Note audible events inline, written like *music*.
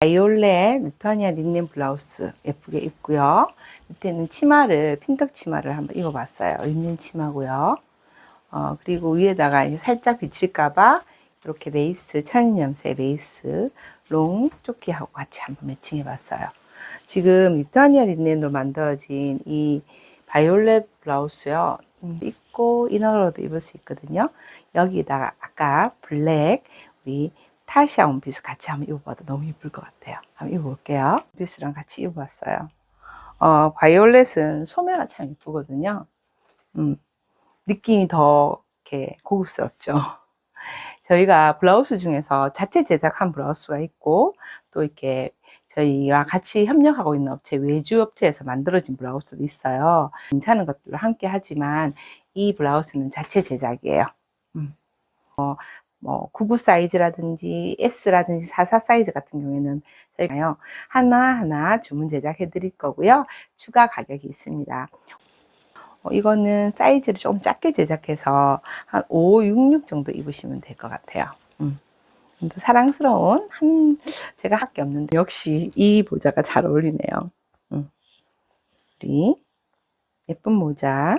바이올렛 루타니아 린넨 블라우스 예쁘게 입고요. 밑에는 치마를 핀턱 치마를 한번 입어봤어요. 린넨 치마고요. 어, 그리고 위에다가 살짝 비칠까봐 이렇게 레이스 천연염색 레이스 롱 조끼하고 같이 한번 매칭해봤어요. 지금 리투아니아 린넨으로 만들어진 이 바이올렛 블라우스요. 음, 입고 이너로도 입을 수 있거든요. 여기다가 아까 블랙 우리 타시아 원피스 같이 한번 입어봐도 너무 이쁠 것 같아요. 한번 입어볼게요. 원피스랑 같이 입어봤어요. 어, 바이올렛은 소매가 참 이쁘거든요. 음, 느낌이 더 이렇게 고급스럽죠. *laughs* 저희가 블라우스 중에서 자체 제작한 블라우스가 있고 또 이렇게 저희와 같이 협력하고 있는 업체 외주 업체에서 만들어진 블라우스도 있어요. 괜찮은 것들을 함께 하지만 이 블라우스는 자체 제작이에요. 음. 어, 뭐 99 사이즈라든지 S라든지 44 사이즈 같은 경우에는 저희가요. 하나하나 주문 제작해 드릴 거고요. 추가 가격이 있습니다. 어, 이거는 사이즈를 조금 작게 제작해서 한 5, 6, 6 정도 입으시면 될 것 같아요. 음. 사랑스러운 한 제가 할 게 없는데 역시 이 모자가 잘 어울리네요. 음. 우리 예쁜 모자